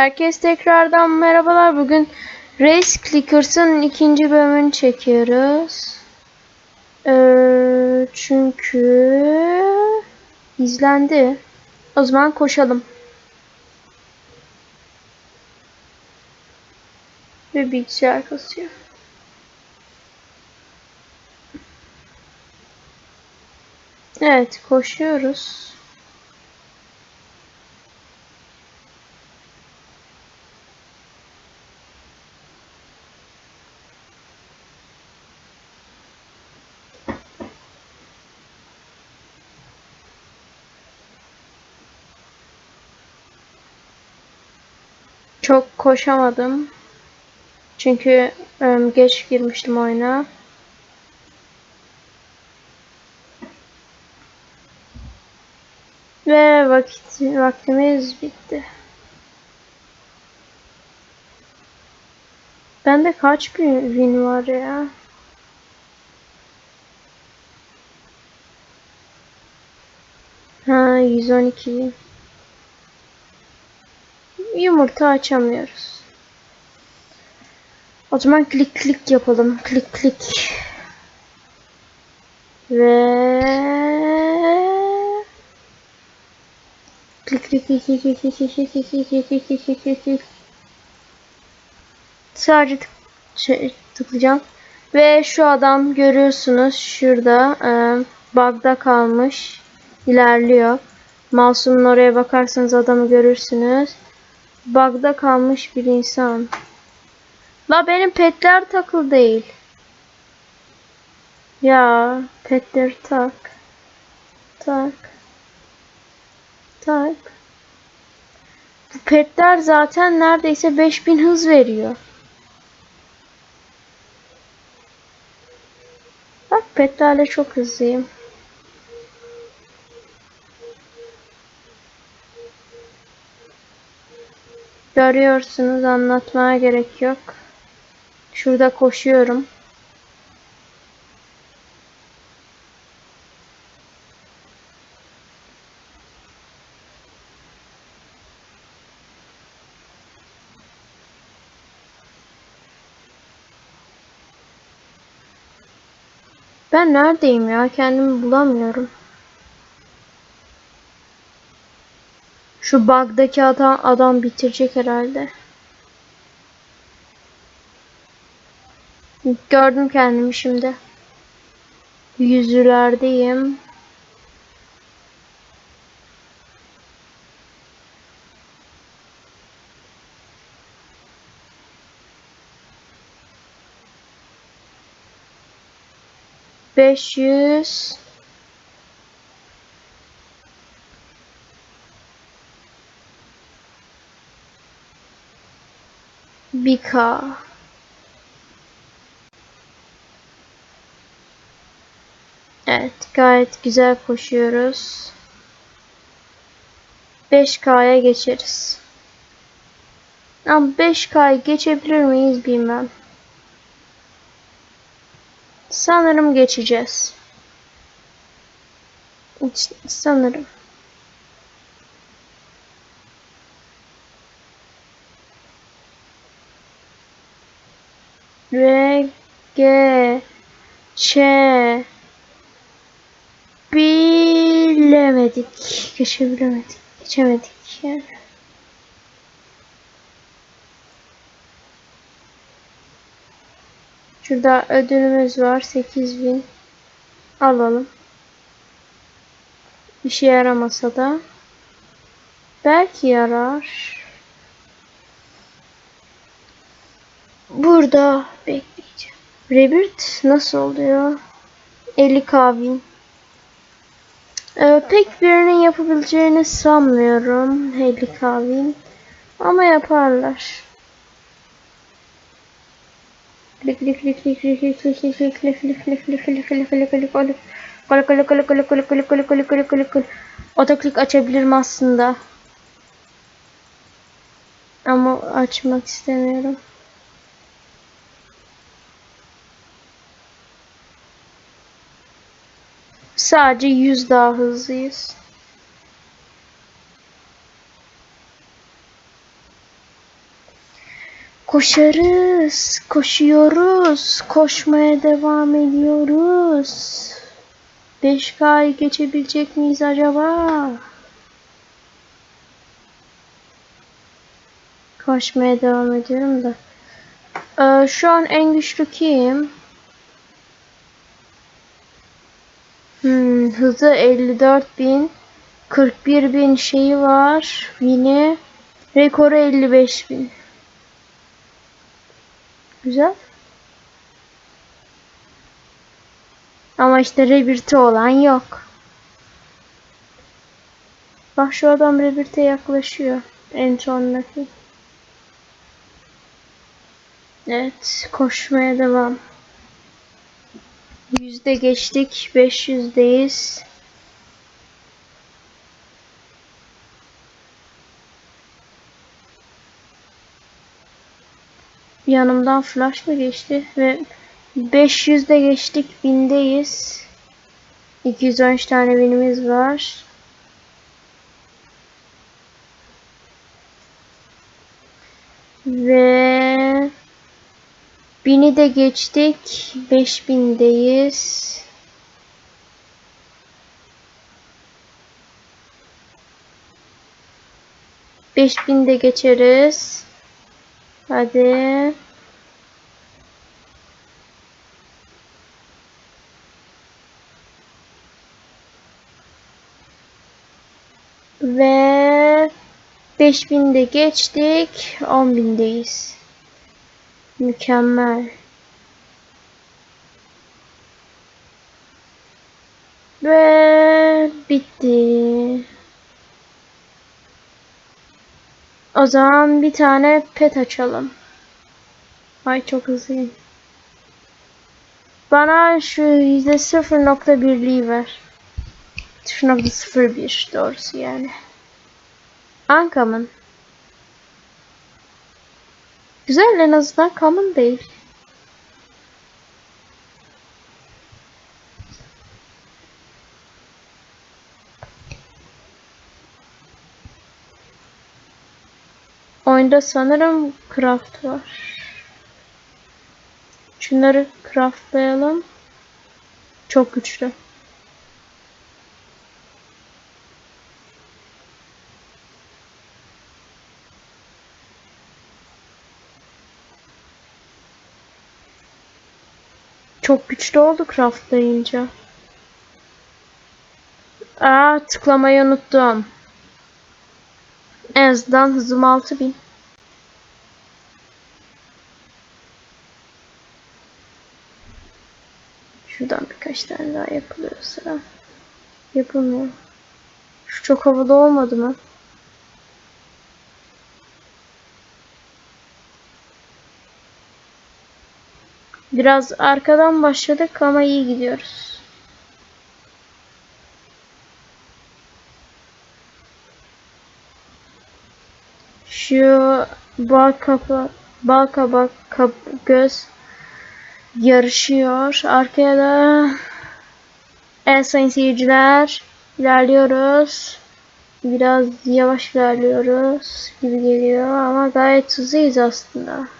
Herkes tekrardan merhabalar. Bugün Race Clickers'ın ikinci bölümünü çekiyoruz. Ee, çünkü izlendi. O zaman koşalım. Ve bilgisayar kasıyor. Evet koşuyoruz. Çok koşamadım. Çünkü em, geç girmiştim oyuna. Ve vakit vaktimiz bitti. Bende kaç bin win var ya? Ha 112. Yumurta açamıyoruz. O zaman klik klik yapalım. Klik klik. Ve klik klik klik klik klik klik klik klik klik klik klik klik klik klik Sadece tık şey, tıklayacağım. Ve şu adam görüyorsunuz şurada e, bug'da kalmış. ilerliyor. Mouse'umun oraya bakarsanız adamı görürsünüz. Bug'da kalmış bir insan. La benim petler takıl değil. Ya petleri tak. Tak. Tak. Bu petler zaten neredeyse 5000 hız veriyor. Bak petlerle çok hızlıyım. Görüyorsunuz anlatmaya gerek yok. Şurada koşuyorum. Ben neredeyim ya? Kendimi bulamıyorum. Şu bug'daki adam, adam bitirecek herhalde. Gördüm kendimi şimdi. Yüzülerdeyim. Beş yüz. Bir K. Evet, gayet güzel koşuyoruz. 5K'ya geçeriz. Ama 5K'yı geçebilir miyiz bilmem. Sanırım geçeceğiz. Sanırım. R G Ç bilemedik. Geçebilemedik. Geçemedik yani. Şurada ödülümüz var. 8000. Alalım. Bir şey yaramasa da. Belki yarar. Burada bekleyeceğim. Rebirth nasıl oluyor? 50 kavin. Ee, pek birinin yapabileceğini sanmıyorum. 50 kavin. Ama yaparlar. Klik klik klik klik klik klik klik klik klik klik klik klik klik klik klik klik klik klik klik kole kole kole kole kole kole kole kole kole kole Otoklik açabilirim aslında. Ama açmak istemiyorum. Sadece 100 daha hızlıyız. Koşarız, koşuyoruz, koşmaya devam ediyoruz. 5K'yı geçebilecek miyiz acaba? Koşmaya devam ediyorum da. Ee, şu an en güçlü kim? Hmm, hızı 54.000. 41.000 şeyi var. Yine rekoru 55.000. Güzel. Ama işte rebirti olan yok. Bak şu adam rebirte yaklaşıyor. En sondaki. Evet. Koşmaya devam. Yüzde geçtik. 500'deyiz. Yanımdan flash mı geçti ve 500'de geçtik 1000'deyiz. 213 tane binimiz var. Ve Bini de geçtik. Beş bindeyiz. Beş binde geçeriz. Hadi. Ve 5000'de geçtik. 10.000'deyiz. Mükemmel. Ve bitti. O zaman bir tane pet açalım. Ay çok hızlıyım. Bana şu yüzde 0.1'liği ver. 0.01 doğrusu yani. Uncommon. Güzel en azından common değil. Oyunda sanırım craft var. Şunları craftlayalım. Çok güçlü. Çok güçlü oldu craftlayınca. Aa tıklamayı unuttum. En azından hızım 6000. Şuradan birkaç tane daha yapılıyor sıra. Yapılmıyor. Şu çok havalı olmadı mı? Biraz arkadan başladık ama iyi gidiyoruz. Şu bal kapı, bal kabak kap, göz yarışıyor. Arkaya da evet sayın seyirciler ilerliyoruz. Biraz yavaş ilerliyoruz gibi geliyor ama gayet hızlıyız aslında.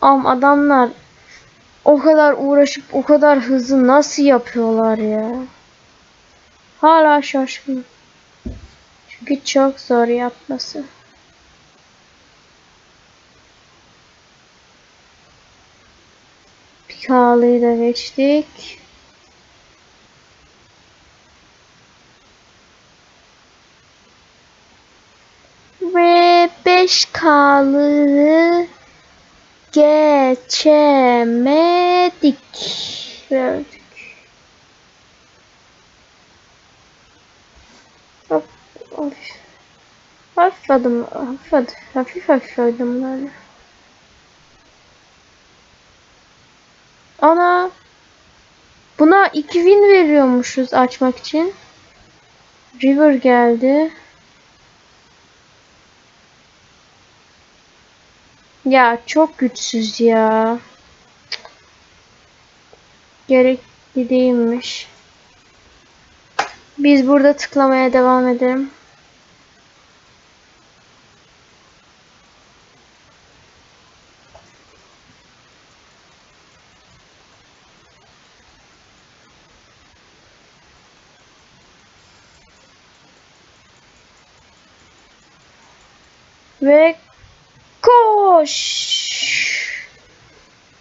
Am adamlar o kadar uğraşıp o kadar hızlı nasıl yapıyorlar ya? Hala şaşkın. Çünkü çok zor yapması. Pikalıyı da geçtik. Ve 5K'lı geçemedik. Ve öldük. Hop. Of. Hafif adım, hafif adım, hafif hafif adımlarla. Ana! Buna 2000 veriyormuşuz açmak için. River geldi. Ya çok güçsüz ya. Gerekli değilmiş. Biz burada tıklamaya devam edelim. Ve koş.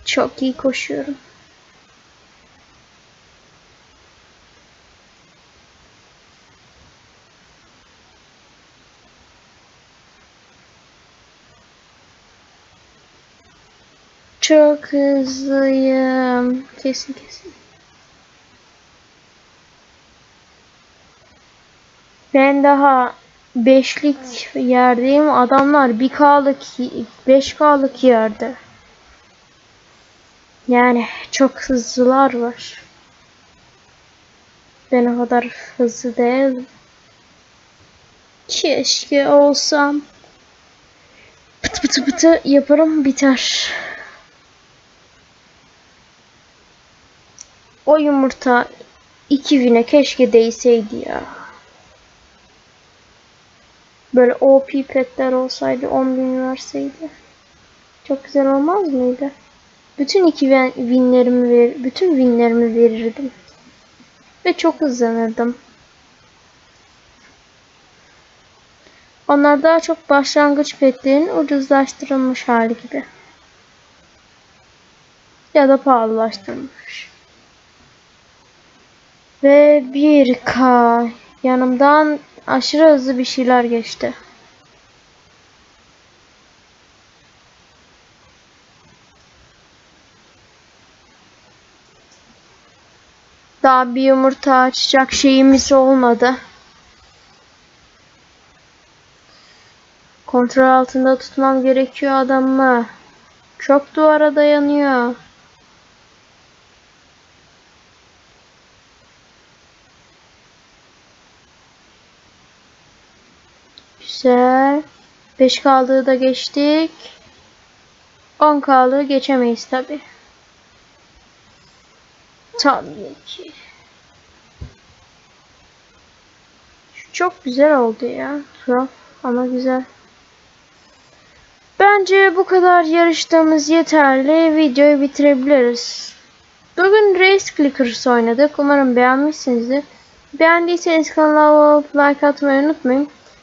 Çok iyi koşuyorum. Çok hızlıyım. Kesin kesin. Ben daha beşlik yerdeyim. Adamlar bir K'lık, beş K'lık yerde. Yani çok hızlılar var. Ben o kadar hızlı değilim. Keşke olsam. Pıtı pıtı pıtı yaparım biter. O yumurta 2000'e keşke değseydi ya. Böyle OP petler olsaydı 10.000 verseydi. Çok güzel olmaz mıydı? Bütün iki win- winlerimi ver, bütün winlerimi verirdim. Ve çok hızlanırdım. Onlar daha çok başlangıç petlerin ucuzlaştırılmış hali gibi. Ya da pahalılaştırılmış. Ve 1K yanımdan aşırı hızlı bir şeyler geçti. Daha bir yumurta açacak şeyimiz olmadı. Kontrol altında tutmam gerekiyor adamı. Çok duvara dayanıyor. Güzel. 5 kaldığı da geçtik. 10 kaldığı geçemeyiz tabi. Tabii ki. Şu çok güzel oldu ya. Tuhaf ama güzel. Bence bu kadar yarıştığımız yeterli. Videoyu bitirebiliriz. Bugün Race Clickers oynadık. Umarım beğenmişsinizdir. Beğendiyseniz kanala abone olup like atmayı unutmayın.